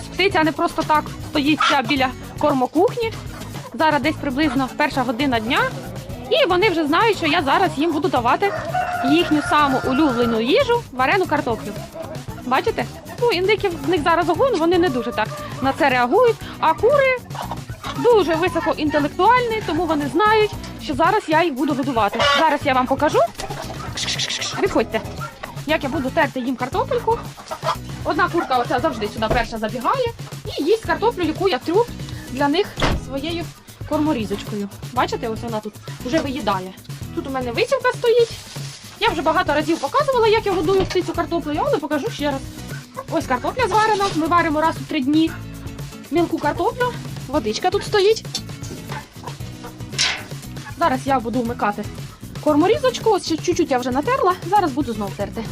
Ось птиця не просто так стоїть біля кормокухні. Зараз десь приблизно перша година дня. І вони вже знають, що я зараз їм буду давати їхню саму улюблену їжу варену картоплю. Бачите? Ну, індики в них зараз огонь, вони не дуже так на це реагують. А кури дуже високоінтелектуальні, тому вони знають, що зараз я їх буду годувати. Зараз я вам покажу. Виходьте, як я буду терти їм картопельку. Одна курка оця завжди сюди перша забігає і їсть картоплю, яку я трю для них своєю корморізочкою. Бачите, ось вона тут вже виїдає. Тут у мене висівка стоїть. Я вже багато разів показувала, як я годую птицю картоплею, але покажу ще раз. Ось картопля зварена, ми варимо раз у три дні. Мілку картоплю, водичка тут стоїть. Зараз я буду вмикати корморізочку. Ось ще чуть-чуть я вже натерла, зараз буду знов терти.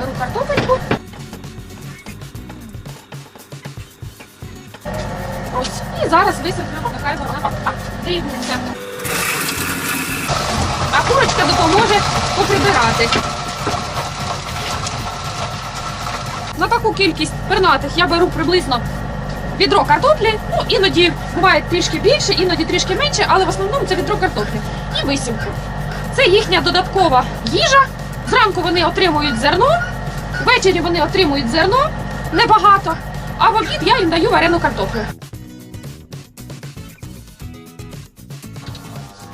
Беру картопельку. Ось. І зараз висиплю, нехай вона дивиться. А курочка допоможе поприбирати. На таку кількість пернатих я беру приблизно відро картоплі. Ну, іноді буває трішки більше, іноді трішки менше, але в основному це відро картоплі і висівку. Це їхня додаткова їжа. Зранку вони отримують зерно, ввечері вони отримують зерно небагато, а в обід я їм даю варену картоплю.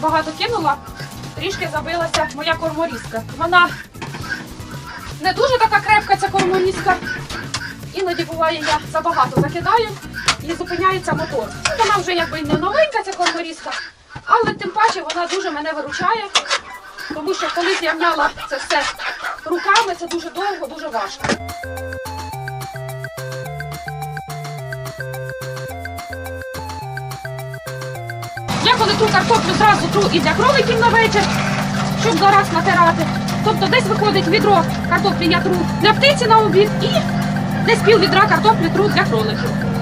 Багато кинула, трішки забилася моя корморізка. Вона не дуже така крепка, ця корморізка. Іноді буває, я забагато закидаю і зупиняється мотор. Вона вже якби не новенька, ця корморізка, але тим паче вона дуже мене виручає, тому що колись я м'яла це все руками, це дуже довго, дуже важко. Я коли тру картоплю зразу тру і для кроликів на вечір, щоб зараз натирати. Тобто десь виходить відро картоплі я тру для птиці на обід і десь пів відра картоплі тру для кроликів.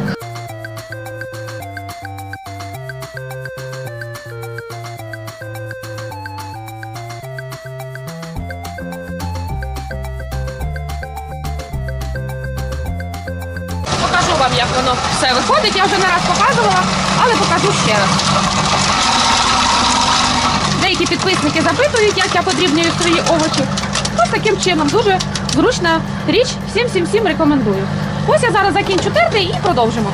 Все виходить. Я вже не раз показувала, але покажу ще раз. Деякі підписники запитують, як я подрібнюю свої овочі. Ось таким чином дуже зручна річ. Всім всім всім рекомендую. Ось я зараз закінчу терти і продовжимо.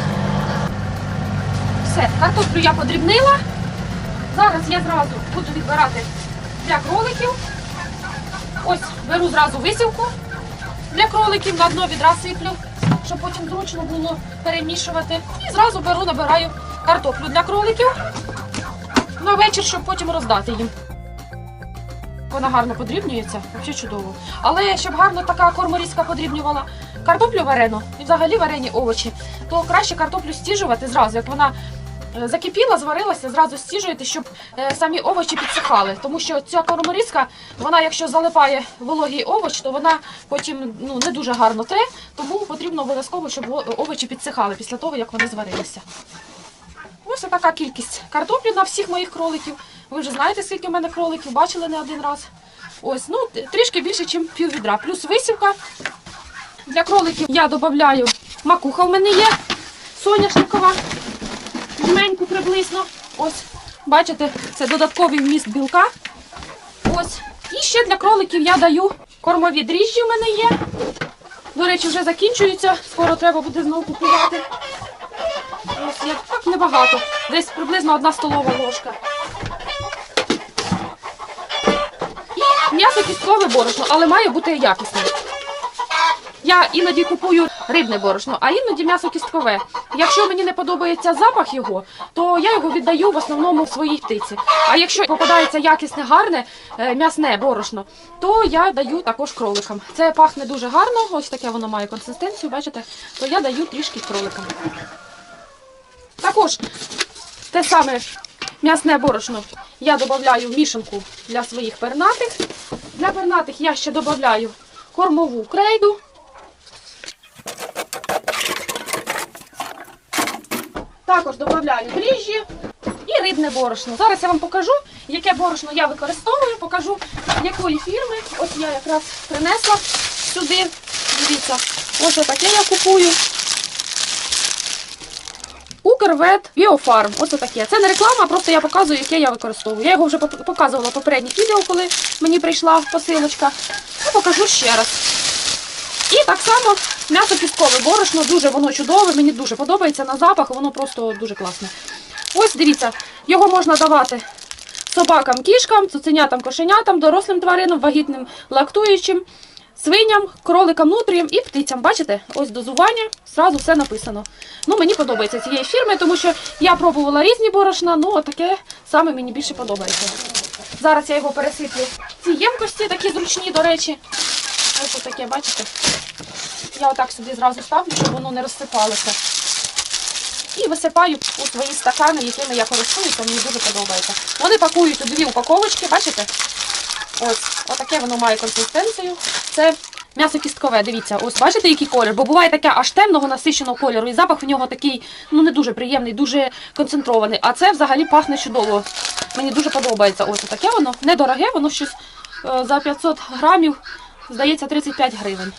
Все, картоплю я подрібнила. Зараз я зразу буду відбирати для кроликів. Ось беру зразу висівку для кроликів, на дно відра сиплю, щоб потім зручно було перемішувати. І зразу беру, набираю картоплю для кроликів на вечір, щоб потім роздати їм. Вона гарно подрібнюється, взагалі чудово. Але щоб гарно така корморізка подрібнювала картоплю варену і взагалі варені овочі, то краще картоплю стіжувати зразу, як вона закипіла, зварилася, зразу стіжуєте, щоб е, самі овочі підсихали. Тому що ця корморізка, вона якщо залипає вологий овоч, то вона потім ну, не дуже гарно тре, тому потрібно обов'язково, щоб овочі підсихали після того, як вони зварилися. Ось така кількість картоплі на всіх моїх кроликів. Ви вже знаєте, скільки в мене кроликів, бачили не один раз. Ось, ну, трішки більше, ніж пів відра. Плюс висівка. Для кроликів я додаю макуха в мене є, соняшникова, жменьку приблизно. Ось, бачите, це додатковий вміст білка. Ось. І ще для кроликів я даю кормові дріжджі в мене є. До речі, вже закінчуються, скоро треба буде знову купувати. Ось я так небагато. Десь приблизно одна столова ложка. І м'ясо кісткове борошно, але має бути якісне. Я іноді купую рибне борошно, а іноді м'ясо кісткове. Якщо мені не подобається запах його, то я його віддаю в основному своїй птиці. А якщо попадається якісне, гарне е, м'ясне борошно, то я даю також кроликам. Це пахне дуже гарно, ось таке воно має консистенцію, бачите, то я даю трішки кроликам. Також те саме м'ясне борошно я додаю в мішанку для своїх пернатих. Для пернатих я ще додаю кормову крейду. Також додаю дріжджі і рибне борошно. Зараз я вам покажу, яке борошно я використовую, покажу якої фірми. Ось я якраз принесла сюди Дивіться, ось отаке я купую. Укрвет Біофарм. Ось таке. Це не реклама, просто я показую, яке я використовую. Я його вже показувала в попередніх відео, коли мені прийшла посилочка. Ну, покажу ще раз. І так само м'ясо кісткове борошно, дуже воно чудове, мені дуже подобається на запах, воно просто дуже класне. Ось дивіться, його можна давати собакам, кішкам, цуценятам, кошенятам, дорослим тваринам, вагітним лактуючим, свиням, кроликам, нутріям і птицям. Бачите, ось дозування, зразу все написано. Ну, мені подобається цієї фірми, тому що я пробувала різні борошна, ну таке саме мені більше подобається. Зараз я його пересиплю. Ці ємкості такі зручні, до речі. Ось таке, бачите? Я отак сюди зразу ставлю, щоб воно не розсипалося. І висипаю у свої стакани, якими я користуюся, мені дуже подобається. Вони пакують у дві упаковочки, бачите? Ось, отаке воно має консистенцію. Це м'ясо кісткове, дивіться, ось бачите, який колір? Бо буває таке аж темного насиченого кольору, і запах в нього такий, ну не дуже приємний, дуже концентрований. А це взагалі пахне чудово. Мені дуже подобається. Ось таке воно. Недороге, воно щось е, за 500 грамів, здається, 35 гривень.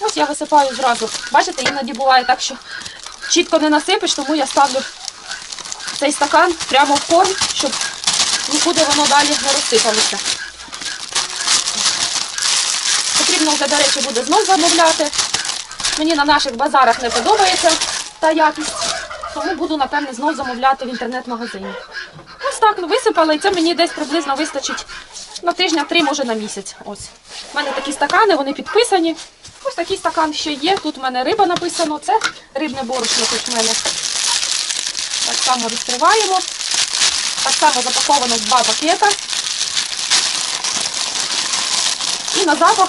Ось я висипаю зразу. Бачите, іноді буває так, що чітко не насипиш, тому я ставлю цей стакан прямо в корм, щоб нікуди воно далі не розсипалося. Потрібно вже, до речі, буде знов замовляти. Мені на наших базарах не подобається та якість, тому буду, напевне, знов замовляти в інтернет-магазині. Ось так ну, висипала, і це мені десь приблизно вистачить на тижня три, може на місяць. Ось. У мене такі стакани, вони підписані. Ось такий стакан ще є. Тут в мене риба написано. Це рибне борошно тут в мене. Так само відкриваємо. Так само запаковано два пакета. І на запах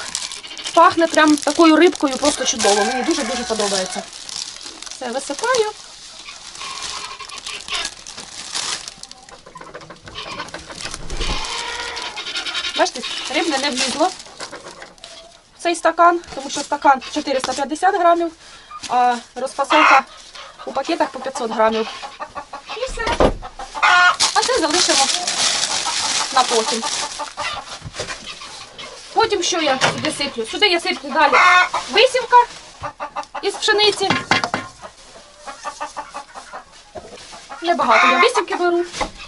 пахне прям такою рибкою, просто чудово. Мені дуже-дуже подобається. Все, висипаю. Бачите, рибне не влізло цей стакан, тому що стакан 450 грамів, а розфасовка у пакетах по 500 грамів. І все. А це залишимо на потім. Потім що я сюди сиплю? Сюди я сиплю далі висівка із пшениці. Небагато я висівки беру.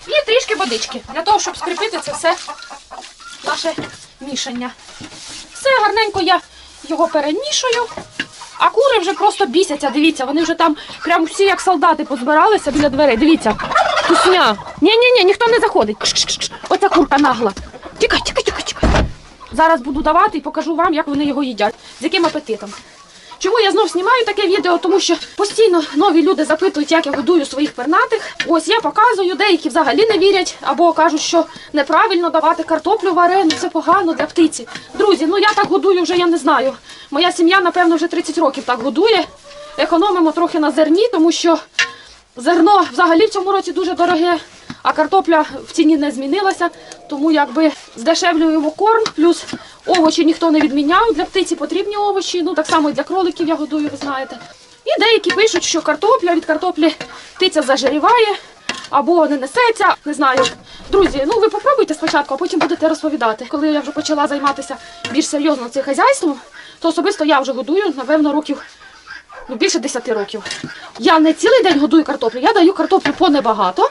І трішки водички для того, щоб скріпити це все наше мішання. Все гарненько я його перемішую. А кури вже просто бісяться. Дивіться, вони вже там прям всі як солдати позбиралися біля дверей. Дивіться. Кусня. Ні-ні-ні, ніхто не заходить. Кш-кш-кш. Оця курка нагла. Тікай, тікай, тікай, тікай. Зараз буду давати і покажу вам, як вони його їдять, з яким апетитом. Чому я знов знімаю таке відео? Тому що постійно нові люди запитують, як я годую своїх пернатих. Ось я показую, деякі взагалі не вірять або кажуть, що неправильно давати картоплю варену, це погано для птиці. Друзі, ну я так годую вже я не знаю. Моя сім'я, напевно, вже 30 років так годує. Економимо трохи на зерні, тому що зерно взагалі в цьому році дуже дороге, а картопля в ціні не змінилася, тому якби здешевлюємо корм, плюс овочі ніхто не відміняв. Для птиці потрібні овочі, ну так само і для кроликів я годую, ви знаєте. І деякі пишуть, що картопля від картоплі птиця зажиріває або не несеться. Не знаю. Друзі, ну ви попробуйте спочатку, а потім будете розповідати. Коли я вже почала займатися більш серйозно цим хазяйством, то особисто я вже годую, напевно, років ну, більше 10 років. Я не цілий день годую картоплю, я даю картоплю по небагато.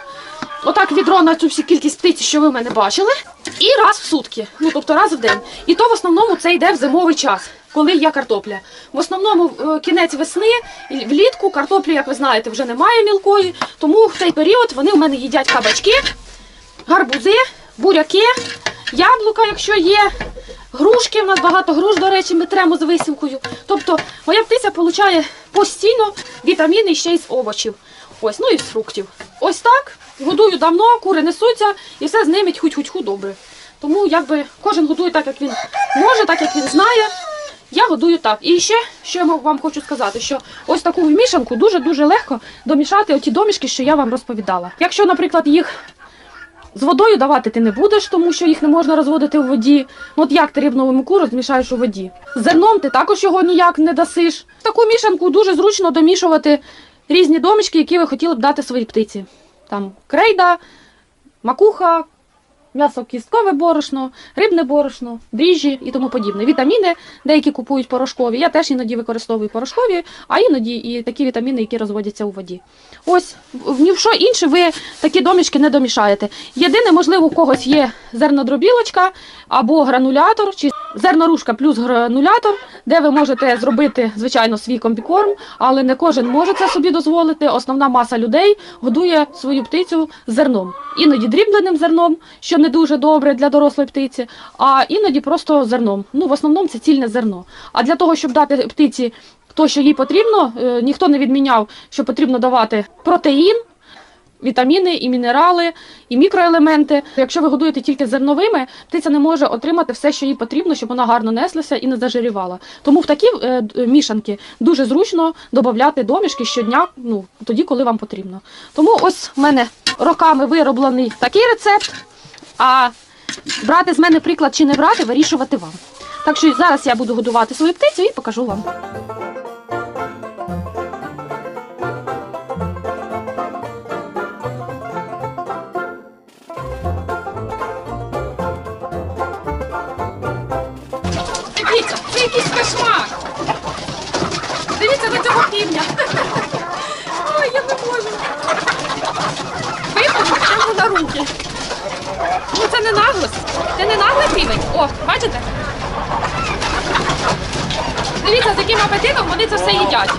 Отак відро на цю всю кількість птиці, що ви в мене бачили, і раз в сутки, ну тобто раз в день. І то в основному це йде в зимовий час, коли є картопля. В основному е, кінець весни, влітку картоплі, як ви знаєте, вже немає мілкої, тому в цей період вони в мене їдять кабачки, гарбузи, буряки, яблука, якщо є. Грушки, в нас багато груш, до речі, ми тремо з висівкою. Тобто моя птиця отримує постійно вітаміни ще й з овочів. Ось, ну і з фруктів. Ось так. Годую давно, кури несуться і все з ними тьху-тьху добре. Тому якби кожен годує так, як він може, так як він знає. Я годую так. І ще, що я вам хочу сказати, що ось таку мішанку дуже-дуже легко домішати оті домішки, що я вам розповідала. Якщо, наприклад, їх з водою давати ти не будеш, тому що їх не можна розводити у воді. От як ти рибну муку розмішаєш у воді? Зерном ти також його ніяк не дасиш. В таку мішанку дуже зручно домішувати різні домішки, які ви хотіли б дати своїй птиці. Там крейда, макуха, м'ясо-кісткове борошно, рибне борошно, дріжджі і тому подібне. Вітаміни деякі купують порошкові. Я теж іноді використовую порошкові, а іноді і такі вітаміни, які розводяться у воді. Ось ні в що інше ви такі домішки не домішаєте. Єдине, можливо, у когось є зернодробілочка або гранулятор, чи зернорушка плюс гранулятор, де ви можете зробити, звичайно, свій комбікорм, але не кожен може це собі дозволити. Основна маса людей годує свою птицю зерном. Іноді дрібленим зерном, що не дуже добре для дорослої птиці, а іноді просто зерном. Ну, в основному це цільне зерно. А для того, щоб дати птиці то, що їй потрібно, е, ніхто не відміняв, що потрібно давати протеїн, вітаміни і мінерали, і мікроелементи. Якщо ви годуєте тільки зерновими, птиця не може отримати все, що їй потрібно, щоб вона гарно неслася і не зажирівала. Тому в такі е, мішанки дуже зручно додати домішки щодня, ну тоді, коли вам потрібно. Тому ось в мене роками вироблений такий рецепт. А брати з мене приклад чи не брати, вирішувати вам. Так що зараз я буду годувати свою птицю і покажу вам. Це не наглость. Це не наглий півень. О, бачите? Дивіться, з яким апетитом вони це все їдять.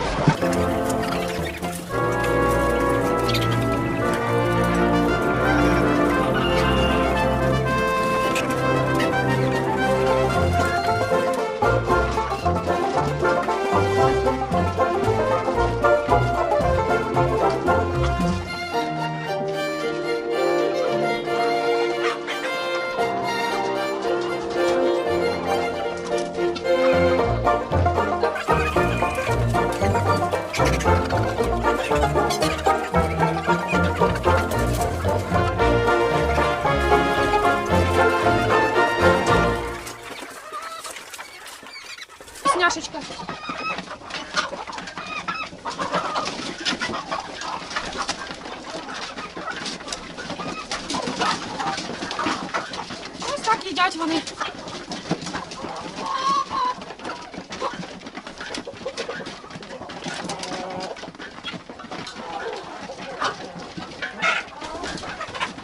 Сняшечка. Ось так їдять вони